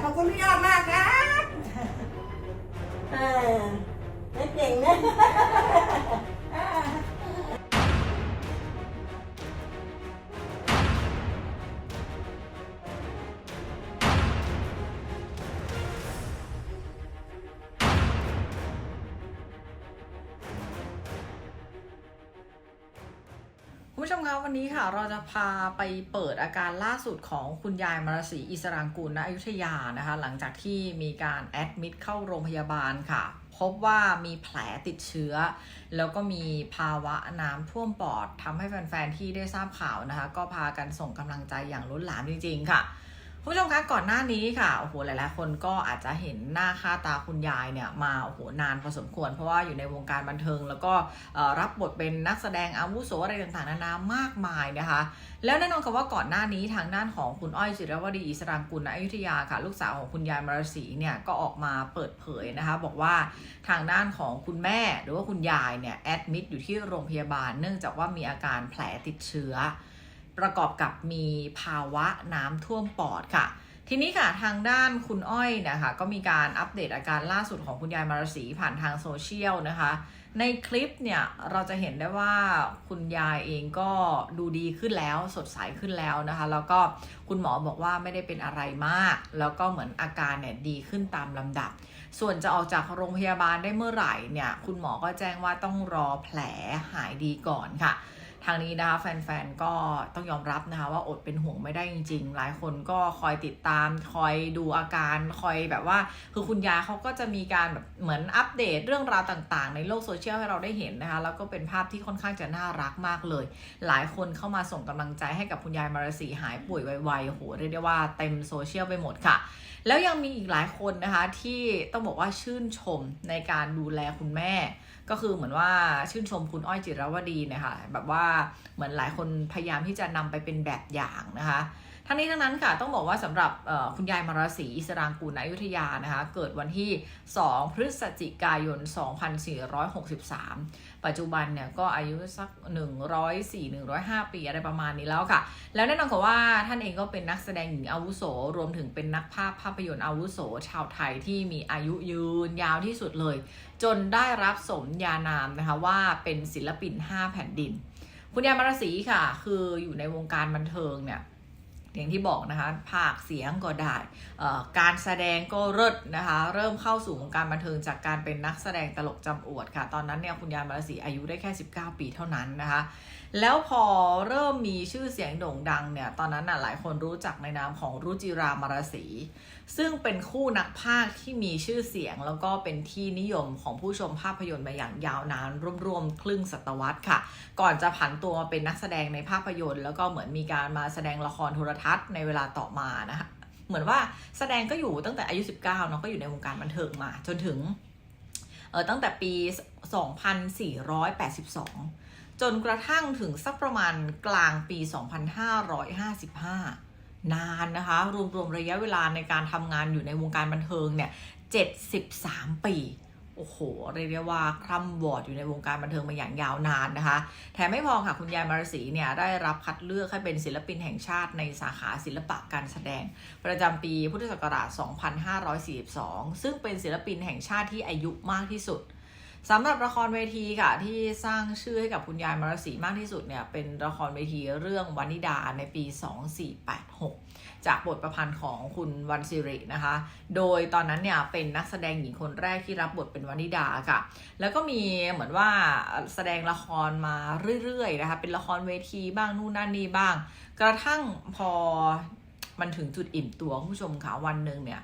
เพราะคุณพี่ยอดมาก ผู้ชมคะวันนี้ค่ะเราจะพาไปเปิดอาการล่าสุดของคุณยายมรสีอิสรางกูลณอยุธยานะคะ หลังจากที่มีการแอดมิดเข้าโรงพยาบาลค่ะ พบว่ามีแผลติดเชื้อ แล้วก็มีภาวะน้ำท่วมปอดทำให้แฟน ๆ ที่ได้ทราบข่าวนะคะ ก็พากันส่งกำลังใจอย่างล้นหลามจริง ๆ ค่ะ ผู้ชมคะก่อนหน้านี้ค่ะโอ้โหหลายๆ คนก็อาจจะเห็นหน้าค่าตาคุณยายเนี่ยมาโอ้โหนานพอสมควร เพราะว่าอยู่ในวงการบันเทิง แล้วก็รับบทเป็นนักแสดงอาวุโสอะไรต่างๆนานามากมายนะคะ แล้วแน่นอนค่ะว่าก่อนหน้านี้ทางด้านของคุณอ้อยจิรวดีอิสรางกุลอยุธยาค่ะ ลูกสาวของคุณยายมรศรีเนี่ยก็ออกมาเปิดเผยนะคะ บอกว่าทางด้านของคุณแม่หรือว่าคุณยายเนี่ยแอดมิดอยู่ที่โรงพยาบาล เนื่องจากว่ามีอาการแผลติดเชื้อ ประกอบกับมีภาวะน้ำท่วมปอดค่ะ ทีนี้ค่ะทางด้านคุณอ้อยนะคะก็มีการอัปเดตอาการล่าสุดของคุณยายมารสีผ่านทางโซเชียลนะคะ ในคลิปเนี่ยเราจะเห็นได้ว่าคุณยายเองก็ดูดีขึ้นแล้วสดใสขึ้นแล้วนะคะ แล้วก็คุณหมอบอกว่าไม่ได้เป็นอะไรมาก แล้วก็เหมือนอาการเนี่ยดีขึ้นตามลำดับ ส่วนจะออกจากโรงพยาบาลได้เมื่อไหร่เนี่ยคุณหมอก็แจ้งว่าต้องรอแผลหายดีก่อนค่ะ ทางนี้นะคะแฟนๆก็ต้องยอมรับนะคะว่าอดเป็นห่วงไม่ได้จริง ๆ หลายคนก็คอยติดตาม คอยดูอาการคอยแบบว่า คือคุณยายเขาก็จะมีการแบบเหมือนอัปเดตเรื่องราวต่างๆ ในโลกโซเชียลให้เราได้เห็นนะคะแล้วก็เป็นภาพที่ค่อนข้างจะน่ารักมากเลย หลายคนเข้ามาส่งกำลังใจให้กับคุณยายมาราศีหายป่วยไวๆโหเรียกได้ว่าเต็มโซเชียลไปหมดค่ะ แล้วยังมีอีกหลายคนนะคะที่ต้องบอกว่าชื่นชมในการดูแลคุณแม่ ก็คือเหมือนว่าชื่นชมคุณอ้อยจิรวดีเนะคะแบบว่าเหมือนหลายคนพยายามที่จะนำไปเป็นแบบอย่างนะคะ ทั้งนี้ทั้งนั้นค่ะต้องบอกว่าสำหรับคุณยายมาราศีอิสรางกูลณอยุธยานะคะเกิดวันที่ 2 พฤศจิกายน 2463 ปัจจุบันเนี่ยก็อายุสัก 104 105 ปีอะไรประมาณนี้แล้วค่ะ แล้วแน่นอนค่ะว่าท่านเองก็เป็นนักแสดงหญิงอาวุโส รวมถึงเป็นนักภาพภาพยนตร์อาวุโส ชาวไทยที่มีอายุยืนยาวที่สุดเลย จนได้รับสมญานามนะคะว่าเป็นศิลปิน 5 แผ่นดิน คุณยายมาราศีค่ะ คืออยู่ในวงการบันเทิงเนี่ย อย่างที่บอกนะคะภาคเสียงก็ได้การแสดงก็เลิศนะคะ เริ่มเข้าสู่วงการบันเทิงจากการเป็นนักแสดงตลกจำอวดค่ะ ตอนนั้นเนี่ยคุณยายมาราศีอายุได้แค่ 19 ปีเท่านั้นนะคะ แล้วพอเริ่มมีชื่อเสียงโด่งดังเนี่ย ตอนนั้นน่ะหลายคนรู้จักในนามของรุจิรามาราศี ซึ่งเป็นคู่นักพากย์ที่มีชื่อเสียง แล้วก็เป็นที่นิยมของผู้ชมภาพยนตร์มาอย่างยาวนานร่วมๆครึ่งศตวรรษค่ะ ก่อนจะผันตัวมาเป็นนักแสดงในภาพยนตร์ แล้วก็เหมือนมีการมาแสดงละครโทรทัศน์ในเวลาต่อมานะคะเหมือนว่าแสดงก็อยู่ตั้งแต่อายุ 19เนาะก็อยู่ในวงการบันเทิงมา จนถึงเออตั้งแต่ปี 2482 จนกระทั่งถึงสักประมาณกลางปี 2555 นานนะคะ รวมๆระยะเวลาในการทำงานอยู่ในวงการบันเทิงเนี่ย 73 ปีโอ้โห เรียกได้ว่าคร่ำวอดอยู่ในวงการบันเทิงมาอย่างยาวนานนะคะ แถมไม่พอค่ะ คุณยายมารสีเนี่ย ได้รับคัดเลือกให้เป็นศิลปินแห่งชาติในสาขาศิลปะการแสดง ประจำปีพุทธศักราช 2542 ซึ่งเป็นศิลปินแห่งชาติที่อายุมากที่สุด สำหรับละครเวทีค่ะ ที่สร้างชื่อให้กับคุณยายมารสีมากที่สุดเนี่ย เป็นละครเวทีเรื่องวานิดาในปี 2486 จากบทประพันธ์ของคุณวันสิรินะคะ โดยตอนนั้นเนี่ยเป็นนักแสดงหญิงคนแรกที่รับบทเป็นวานิดาค่ะ แล้วก็มีเหมือนว่าแสดงละครมาเรื่อยๆนะคะ เป็นละครเวทีบ้างนู่นนั่นนี่บ้าง กระทั่งพอ มันถึงจุดอิ่มตัวคุณผู้ชมค่ะวันหนึ่งเนี่ย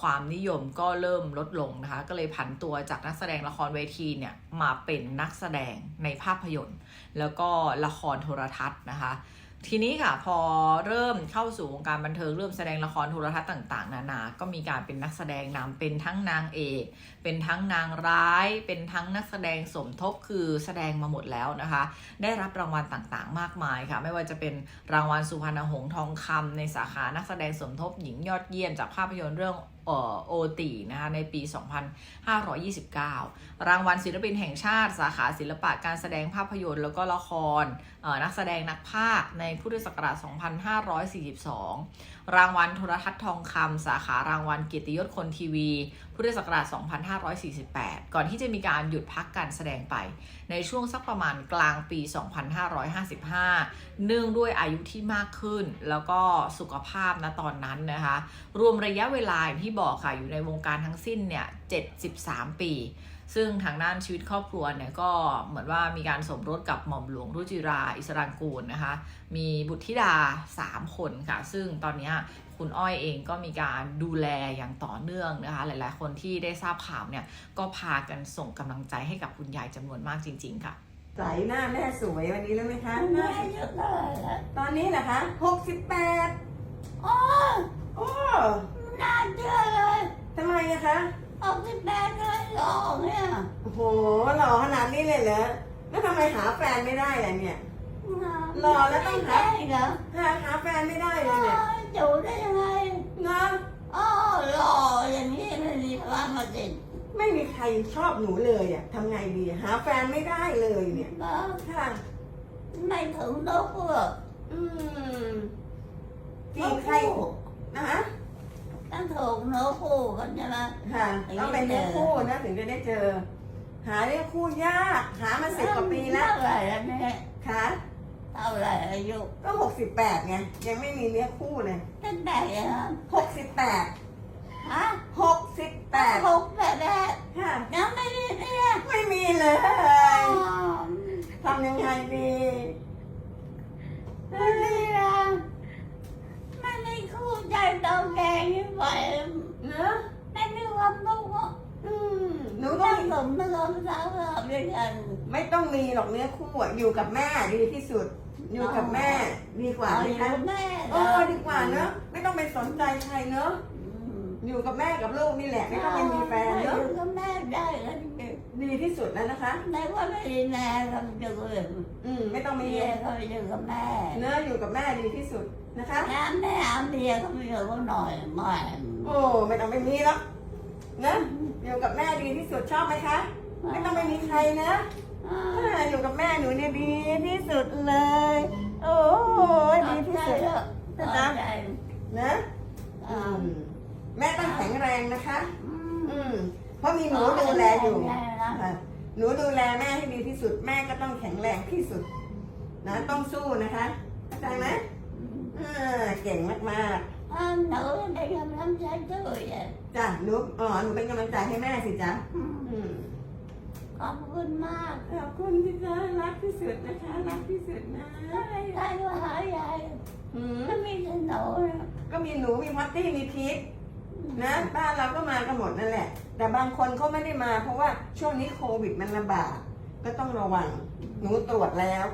ความนิยมก็เริ่มลดลงนะคะ ก็เลยผันตัวจากนักแสดงละครเวทีเนี่ยมาเป็นนักแสดงในภาพยนตร์ แล้วก็ละครโทรทัศน์นะคะ ทีนี้ค่ะพอเริ่มเข้าสู่วงการบันเทิงเริ่มแสดงละครโทรทัศน์ต่าง ๆ นานา ก็มีการเป็นนักแสดงนำเป็นทั้งนางเอก เป็นทั้งนางร้าย เป็นทั้งนักแสดงสมทบคือแสดงมาหมดแล้วนะคะ ได้รับรางวัลต่างๆ มากมายค่ะ ไม่ว่าจะเป็นรางวัลสุพรรณหงส์ทองคำในสาขานักแสดงสมทบหญิงยอดเยี่ยมจากภาพยนตร์เรื่องโอตีนะคะในปี 2529 รางวัลศิลปินแห่งชาติ สาขาศิลปะการแสดงภาพยนตร์ แล้วก็ละครนักแสดงนักพากในพุทธศักราช 2542 รางวัลโทรทัศน์ทองคำสาขารางวัลเกียรติยศคนทีวี พุทธศักราช 2548 ก่อนที่จะมีการหยุดพักการแสดงไป ในช่วงสักประมาณกลางปี 2555 เนื่องด้วยอายุที่มากขึ้น แล้วก็สุขภาพนะตอนนั้นนะคะ รวมระยะเวลาอย่างที่บอกค่ะ อยู่ในวงการทั้งสิ้นเนี่ย 73 ปี ซึ่งทางด้านชีวิตครอบครัวเนี่ยก็เหมือนว่ามีการสมรสกับหม่อมหลวงรุจิราอิสรางกูลนะคะ มีบุตรธิดา 3 คนค่ะ ซึ่งตอนเนี้ยคุณอ้อยเองก็มีการดูแลอย่างต่อเนื่องนะคะ หลายๆ คนที่ได้ทราบข่าวเนี่ยก็พากันส่งกำลังใจให้กับคุณยายจำนวนมากจริง ๆ ค่ะใสหน้าแม่สวยวันนี้แล้วไหมคะหแม่น้าอายุเท่าไหร่ละตอนนี้เหรอคะหกสิบแปดโอ้ยโอ้น่าเชื่อเลยทำไมอะคะ ออกสิบแปดเลยหลอกเนี่ยโอ้โหหล่อขนาดนี้เลยเหรอแล้วทำไมหาแฟนไม่ได้อะเนี่ย หล่อแล้วต้องหา ไม่ได้เหรอหาหาแฟนไม่ได้เลโอ้ยเนี่ยยอยู่ได้ยังไงเนาะอ๋อหล่ออย่างนี้ไม่มีความมาติดไม่มีใครชอบหนูเลยอะทำไงดีหาแฟนไม่ได้เลยเนี่ยนะค่ะไม่ถึงนกเพื่ออืมจีบใครนะคะ ต้องถูกนกคู่กันใช่ไหมค่ะต้องเป็นเนื้อคู่นะถึงจะได้เจอ หาเนื้อคู่ยากหามาสิบกว่าปีแล้วเท่าไหร่แล้วเนี่ยค่ะเท่าไหร่อายุก็หกสิบแปดไงยังไม่มีเนื้อคู่เลยตั้งแต่ยังไงหกสิบแปดฮะหกสิบแปดหกแปดแปดค่ะยังไม่ได้เนี่ยไม่มีเลยทำยังไงดีไม่ได้ละไม่ได้คู่ใจตองแกงนี่ ไปเนอะไม่มีความสุขอะอืมหนูต้องไม่สมผสมสาวกับด้วยกันไม่ต้องมีหรอกเนื้อคู่อะอยู่กับแม่ดีที่สุด อยู่กับแม่ดีกว่าเอาไหมอยู่คะกับแม่เออดีกว่าเนอะไม่ต้องไปสนใจใครเนอะอยู่กับแม่กับลูกนี่แหละไม่ต้องไปมีแฟนเนอะยู่กับแม่ได้กัน ดีที่สุดแล้วนะคะในว่าไม่ได้แม่ก็อยู่กับอืมไม่ต้องมีเมียก็อยู่กับแม่เนอะอยู่กับแม่ดีที่สุดนะคะน้ำแม่เอาเมียก็ไม่อยู่กับหน่อยไม่โอ้ไม่ต้องไปมีหรอกนะอยู่กับแม่ดีที่สุดชอบไหมคะ ไม่ต้องไปมีใครนะอ่าอ่าอยู่กับแม่หนูเนี่ยดีที่สุดเลย โอ้ยดีที่สุดนะนะอืมแม่ต้องแข็งแรงนะคะ อืมเพราะมีหนูดูแลอยู่ ค่ะหนูดูแลแม่ให้ดีที่สุด แม่ก็ต้องแข็งแรงที่สุด นะต้องสู้นะคะเข้าใจไหมอ่าเก่งมากอ่าหนูได้กำลังใจด้วยอะๆจ้ะหนูอ๋อหนูเป็นกำลังใจให้แม่สิจ๊ะอืมอืม ขอบคุณมากขอบคุณที่จ๊ะรักที่สุดนะคะ รักที่สุดนะ ถ้าไม่ได้ก็หายายอืมก็มีแต่หนูนะก็มีหนูมีพัตตี้มีพีท นะบ้านเราก็มากันหมดนั่นแหละ แต่บางคนเขาไม่ได้มาเพราะว่าช่วงนี้โควิดมันระบาดก็ต้องระวัง หนูตรวจแล้ว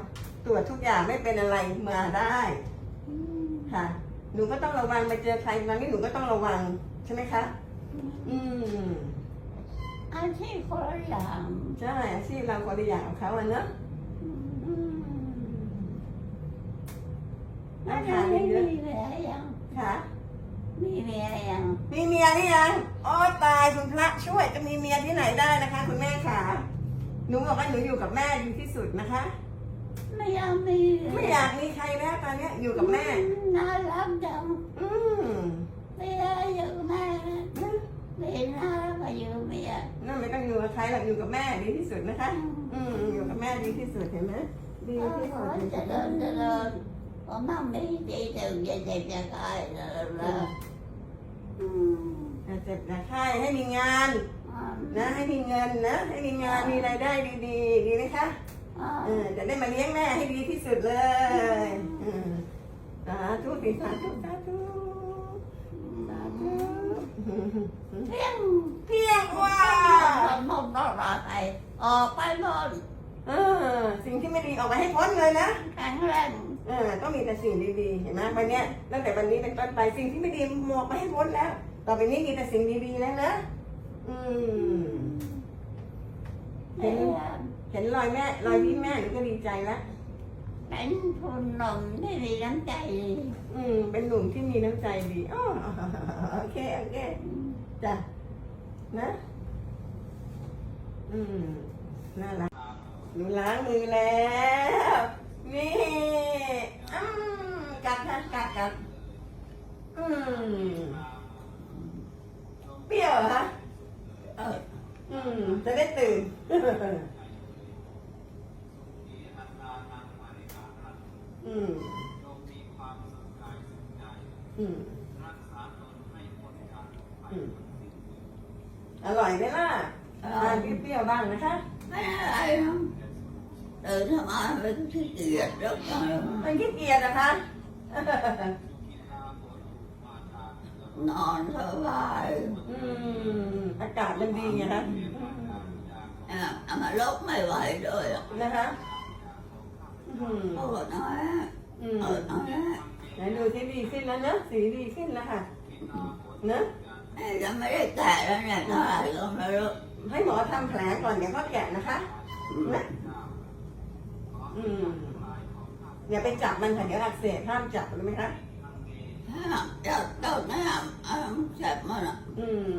ตรวจทุกอย่างไม่เป็นอะไรมาได้อืมค่ะ หนูก็ต้องระวังไปเจอใครมานี่หนูก็ต้องระวังใช่ไหมคะ อืมอาชีพคนละอย่างใช่อาชีพเราคนละอย่างกับเขาอะเนอะอืมน่าแล้วทานไม่เยอะมีเมียยังๆค่ะ มีเมียยังมีเมียหรือยังอ๋อตายคุณพระช่วยจะมีเมียที่ไหนได้นะคะ คุณแม่ขาหนูบอกว่าหนูอยู่กับแม่ดีที่สุดนะคะ ไม่อยากมีไม่อยากมีใครแล้วตอนเนี้ยอยู่กับแม่น่ารักจังอืมเมียอยู่กับแม่นะเมียน่ารักกว่าอยู่กับเมียนั่นไม่ต้องอยู่กับใครหรอกอยู่กับแม่ดีที่สุดนะคะ อืมอยู่กับแม่ดีที่สุดเห็นไหมดีขอที่สุดจะเดินจะเดิน ผมมั่งไม่ดีเดี๋ยวจะเจ็บจะตายแล้วอืมอะเจ็บนะไข้ให้มีงาน นะ ให้มีเงินนะ ให้มีงานมีรายได้ดีๆ ดีไหมคะเออจะได้มาเลี้ยงแม่ให้ดีที่สุดเลยอืมสาธุสิสาธุสาธุสาธุเพียงเพียงว่าทำนมต้อ งรอไปออกไปหมดเออ สิ่งที่ไม่ดีออกไปให้พ้นเลยนะแข็งแรงเออต้องมีแต่สิ่งดีๆ เห็นไหมวันเนี้ยตั้งแต่วันนี้เป็นต้นไปสิ่งที่ไม่ดีมองไปให้พ้นแล้ว ต่อไปนี้มีแต่สิ่งดีๆแล้วนะอืมเห็นเห็นรอยแม่รอยยิ้มแม่หนูก็ดีใจแล้วเป็นคนหนุ่มที่มีน้ำใจดีอืม เป็นหนุ่มที่มีน้ำใจดีอ๋อโอเคโอเคจ้ะนะ อืมน่ารัก หนูล้างมือแล้ว นี่อืมกัดนะกัดกัดอืมเปรี้ยวเหรอฮะเอออืมจะได้ตื่น อืมอืมอืมอร่อยไหมล่ะทานเปรี้ยวๆบ้างนะคะ ไม่อะไรนะเออทำไมเป็นขี้เกียจแล้วก็มันขี้เกียจนะคะ นอนสบายอืมอากาศมันดีไงคะอะเอามาลบไม่ไหวด้วยอะนะคะอืมโอ้น้อยอืมเออน้อยไหนดูที่ดีขึ้นแล้วเนอะสีดีขึ้นแล้วค่ะเนอะยังไม่ได้แกะแล้วเนี่ยเท่าไหร่ก็ไม่รู้ให้หมอทำแผลก่อนเดี๋ยวก็แกะนะคะนะ อืมอย่าไปจับมันค่ะเดี๋ยวอักเสบห้ามจับรู้ไหมคะเจ้าเจ้าแม่อะเจ็บมันอะอืม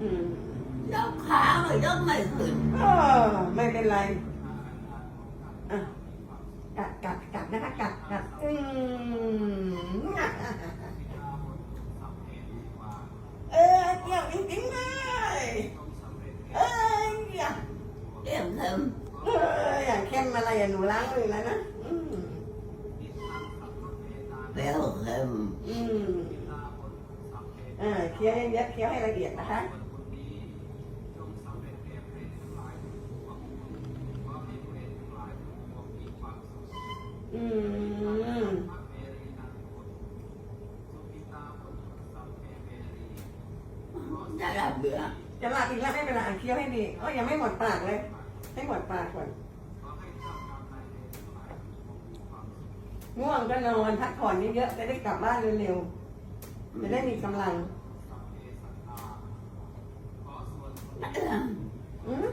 อืมยกขาก็ยกไม่ขึ้นเออไม่เป็นไรอะกัดกัดกัดนะคะกัดกัดอืมเออเกี่ยวจริงๆเลยเอออย่า เต็มเต็ม เออ อย่างเข้มอะไรอย่าหนูล้างมือแล้วนะอืมเปรี้ยวเค็มอืมอ่าเคี้ยวให้เยอะเคี้ยวให้ละเอียดนะคะอืมจะรับเบื่อจะหลับอีกแล้วไม่เป็นไรอะเคี้ยวให้ดีเอ๋อยังไม่หมดปากเลย ให้หมดปากก่อน ง่วงก็นอนพักผ่อนเยอะๆจะได้กลับบ้านเร็วๆจะได้มีกำลังอืม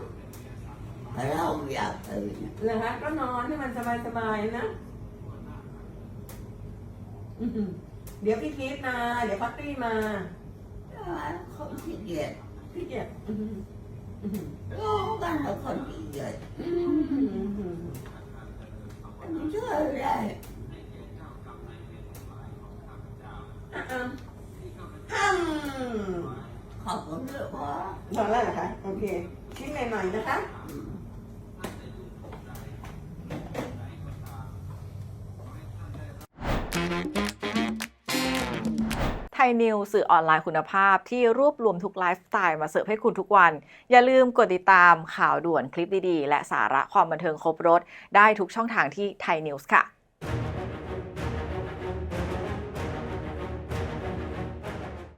เราอยากตื่นนะคะก็นอนให้มันสบายๆนะอื้อหือเดี๋ยวพี่พีทมา เดี๋ยวพัตตี้มาคนขี้เกียจพี่เกียรติอื้อหืออื้อหือรู้กันแล้วคนขี้เกียจอื้อหือ ไม่ช่วยได้อะอะ ฮัมขอบคุณด้วยว่าพอแล้วเหรอคะ โอเค ชิ้นหน่อยๆนะคะไทยนิวสื่อออนไลน์คุณภาพที่รวบรวมทุกไลฟ์สไตล์มาเสิร์ฟให้คุณทุกวัน อย่าลืมกดติดตามข่าวด่วนคลิปดีๆ และสาระความบันเทิงครบรถ ได้ทุกช่องทางที่ไทยนิวส์ค่ะ